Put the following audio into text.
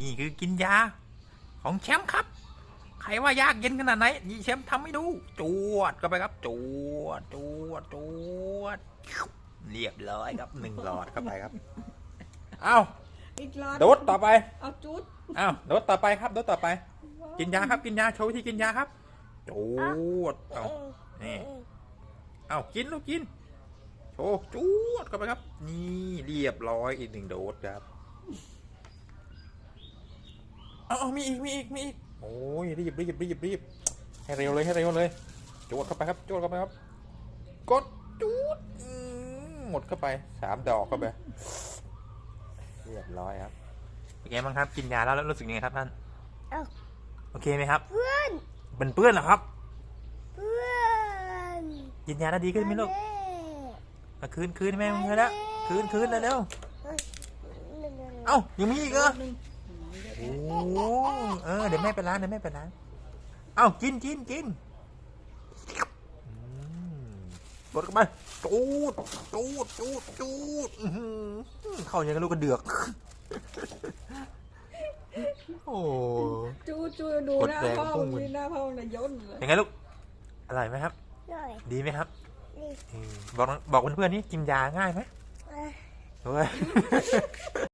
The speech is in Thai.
นี่คือกินยา ของแชมป์ครับ ใครว่ายากเย็นขนาดไหนนี่แชมป์ทำให้ดู จวดก็ไปครับ จวด จวด จวด เรียบร้อยครับหนึ่งหลอดเข้าไปครับ เอ้าอีกหลอดโดดต่อไป เอาจุดอ้าวโดดต่อไปครับโดดต่อไป กินยาครับ กินยาโชว์วิธีกินยาครับ จวดเอานี่เอากินลูกกิน โชว์จวดเข้าไปครับ นี่เรียบร้อยอีกหนึ่งโดสครับ เอาเอามีอีกมีอีกมีอีกโอ้ยรีบรีบรีบรีบให้เร็วเลยให้เร็วเลยจวดเข้าไปครับจวดเข้าไปครับ กดจูดอืมหมดเข้าไปสามดอกเข้าไปเรียบร้อยครับเป็นไงบ้างครับกินยาแล้วแล้วรู้สึกยังไงครับท่านเอ้าโอเคไหมครับเพื่อนเป็นเปื้อนเหรอครับเพื่อนกินยาแล้วดีขึ้นไหมลูกแมาคืนคืนแม่มึงเลยแล้วคืนคืนแล้วเร็วม่เอ้ายังมีอีกเหรอหนึ่งโอ้ เออเดี๋ยวแม่ไปร้านเดี๋ยวแม่ไปร้าน เอ้ากินกินกินอืมกดเข้าไปจูดจูดจูดจูดอื้อหือเข้าอย่างกับลูกกระเดือก โอ้จูดจูดดูกดหน้าแรงพ่อพุ่งมีหน้าพ่อในยย่นเลยยังไงลูก อร่อยไหมครับหน่อยดีไหมครับนี่อืมบอกบอกเพื่อนๆนี่กินยาง่ายไหมอะเฮ้ย